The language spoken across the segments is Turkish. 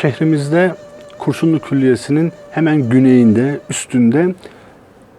Şehrimizde Kurşunlu Külliyesi'nin hemen güneyinde, üstünde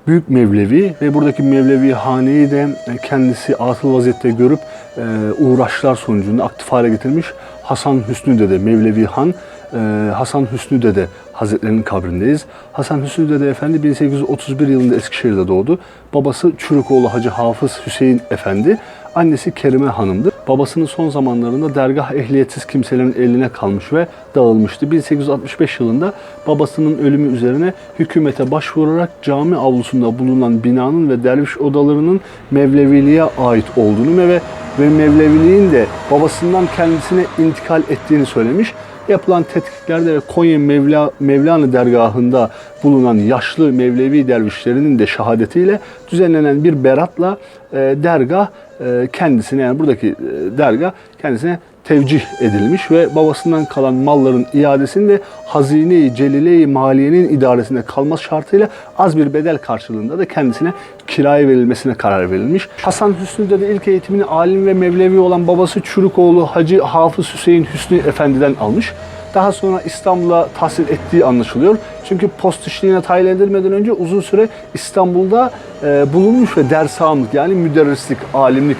Büyük Mevlevi ve buradaki Mevlevi haneyi de kendisi atıl vaziyette görüp e, uğraşlar sonucunda aktif hale getirmiş Hasan Hüsnü Dede, Mevlevi Han, e, Hasan Hüsnü Dede Hazretlerinin kabrindeyiz. Hasan Hüsnü Dede Efendi 1831 yılında Eskişehir'de doğdu. Babası Çürükoğlu Hacı Hafız Hüseyin Efendi, annesi Kerime Hanım'dır. Babasının son zamanlarında dergah ehliyetsiz kimselerin eline kalmış ve dağılmıştı. 1865 yılında babasının ölümü üzerine hükümete başvurarak cami avlusunda bulunan binanın ve derviş odalarının Mevleviliğe ait olduğunu ve ve Mevleviliğin de babasından kendisine intikal ettiğini söylemiş. Yapılan tetkiklerde ve Konya Mevla, Mevlana dergahında bulunan yaşlı Mevlevi dervişlerinin de şehadetiyle düzenlenen bir beratla e, dergah e, kendisine yani buradaki e, dergah kendisine tevcih edilmiş ve babasından kalan malların iadesini de Hazine-i Celile-i Maliye'nin idaresinde kalması şartıyla az bir bedel karşılığında da kendisine kiraya verilmesine karar verilmiş. Hasan Hüsnü'de de ilk eğitimini alim ve Mevlevi olan babası Çürükoğlu Hacı Hafız Hüseyin Hüsnü Efendi'den almış. Daha sonra İstanbul'a tahsil ettiği anlaşılıyor. Çünkü post işliğine tayin edilmeden önce uzun süre İstanbul'da e, bulunmuş ve dershanlık yani müderrislik, alimlik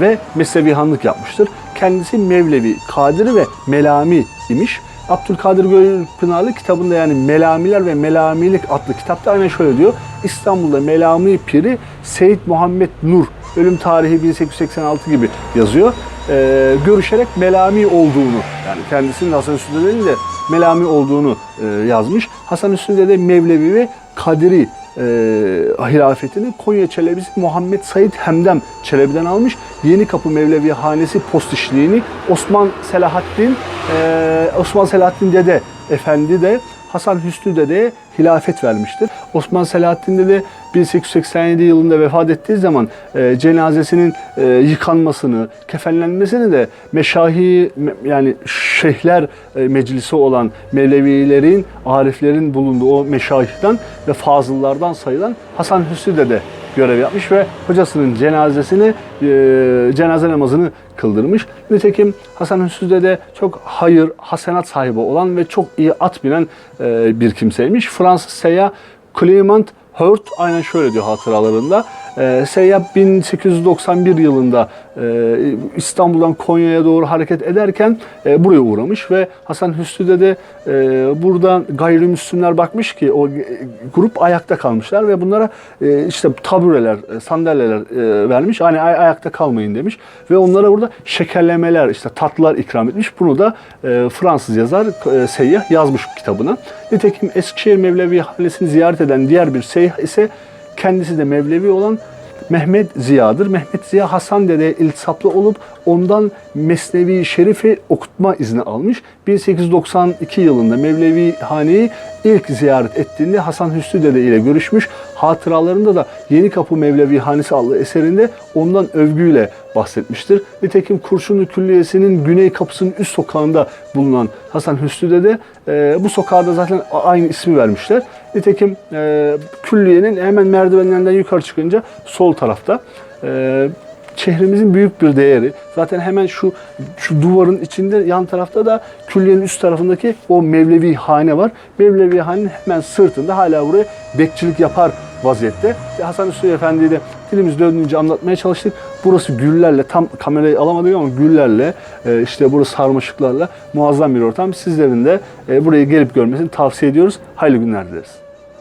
ve meslevihanlık yapmıştır. Kendisi Mevlevi, Kadiri ve Melami imiş. Abdülkadir Gölpınarlı kitabında yani Melamiler ve Melamilik adlı kitapta aynen şöyle diyor. İstanbul'da Melami Piri Seyit Muhammed Nur ölüm tarihi 1886 gibi yazıyor. Ee, görüşerek Melami olduğunu yani kendisinin Hasan değil de Melami olduğunu e, yazmış. Hasan Hüsnü'de de Mevlevi ve Kadiri e, hilafetini Konya Çelebisi Muhammed Said Hemdem Çelebi'den almış. Yeni Kapı Mevlevi Hanesi post işliğini Osman Selahaddin e, Osman Selahaddin Dede Efendi de Hasan Hüsnü Dede'ye hilafet vermiştir. Osman Selahaddin Dede 1887 yılında vefat ettiği zaman e, cenazesinin e, yıkanmasını, kefenlenmesini de meşahi me- yani şeyhler e, meclisi olan Mevlevilerin, ariflerin bulunduğu o meşayihten ve fazıllardan sayılan Hasan Hüsnü Dede görev yapmış ve hocasının cenazesini, e, cenaze namazını kıldırmış. Nitekim Hasan Hüsnü Dede çok hayır, hasenat sahibi olan ve çok iyi at binen e, bir kimseymiş. Fransız seyyah Clement Hurt aynen şöyle diyor hatıralarında. E, seyyah 1891 yılında e, İstanbul'dan Konya'ya doğru hareket ederken e, buraya uğramış ve Hasan Hüsnü'de de e, buradan gayrimüslimler bakmış ki o e, grup ayakta kalmışlar ve bunlara e, işte tabureler, e, sandalyeler e, vermiş. Hani ay- ayakta kalmayın demiş ve onlara burada şekerlemeler, işte tatlılar ikram etmiş. Bunu da e, Fransız yazar e, seyyah yazmış kitabına. Nitekim Eskişehir Mevlevi Hanesi'ni ziyaret eden diğer bir seyyah ise kendisi de Mevlevi olan Mehmet Ziya'dır. Mehmet Ziya Hasan Dede iltisaplı olup ondan Mesnevi Şerif'i okutma izni almış. 1892 yılında Mevlevi Hane'yi ilk ziyaret ettiğinde Hasan Hüsnü Dede ile görüşmüş. Hatıralarında da Yeni Kapı Mevlevi Hanesi adlı eserinde ondan övgüyle bahsetmiştir. Nitekim Kurşunlu Külliyesi'nin güney kapısının üst sokağında bulunan Hasan Hüsnü Dede e, bu sokağa da zaten aynı ismi vermişler. Nitekim e, külliyenin hemen merdivenlerinden yukarı çıkınca sol tarafta e, şehrimizin büyük bir değeri. Zaten hemen şu şu duvarın içinde yan tarafta da külliyenin üst tarafındaki o Mevlevi hane var. Mevlevi hanenin hemen sırtında hala buraya bekçilik yapar vaziyette. Hasan Hüsnü Efendi'yi de dilimiz döndüğünce anlatmaya çalıştık. Burası güllerle tam kamerayı alamadık ama güllerle e, işte burası sarmaşıklarla muazzam bir ortam. Sizlerin de e, burayı gelip görmesini tavsiye ediyoruz. Hayırlı günler dileriz.